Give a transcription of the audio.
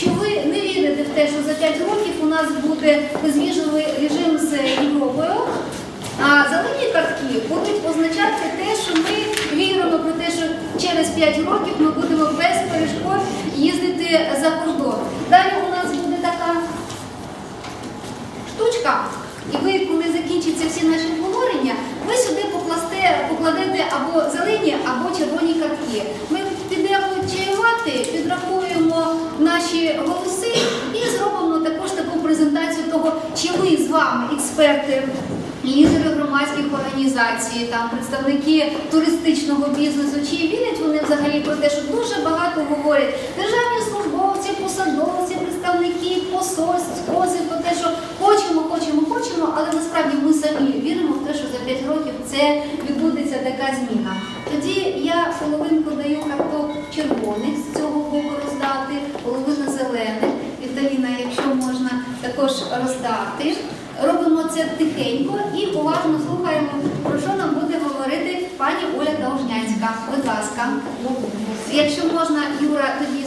що ви не вірите в те, що за 5 років у нас буде безвіжливий режим з Європою. А зелені картки будуть означати те, що ми віримо про те, що через 5 років ми будемо без перешкод їздити за кордон. Далі у нас буде така штучка, і ви, коли закінчаться всі наші голоси і зробимо також таку презентацію того, чи ми з вами, експерти, лідери громадських організацій, там представники туристичного бізнесу, чи вірять вони взагалі про те, що дуже багато говорять державні службовці, посадовці, представники посольств, кози про те, що хочемо, хочемо, хочемо, але насправді ми самі віримо в те, що за 5 років це відбудеться така зміна. Тоді я половинку даю карток червоних з цього боку роздати, половину зелених. Віталіна, якщо можна також роздати. Робимо це тихенько і уважно слухаємо, про що нам буде говорити пані Оля Довжнянська. Будь ласка. Якщо можна, Юра, тоді.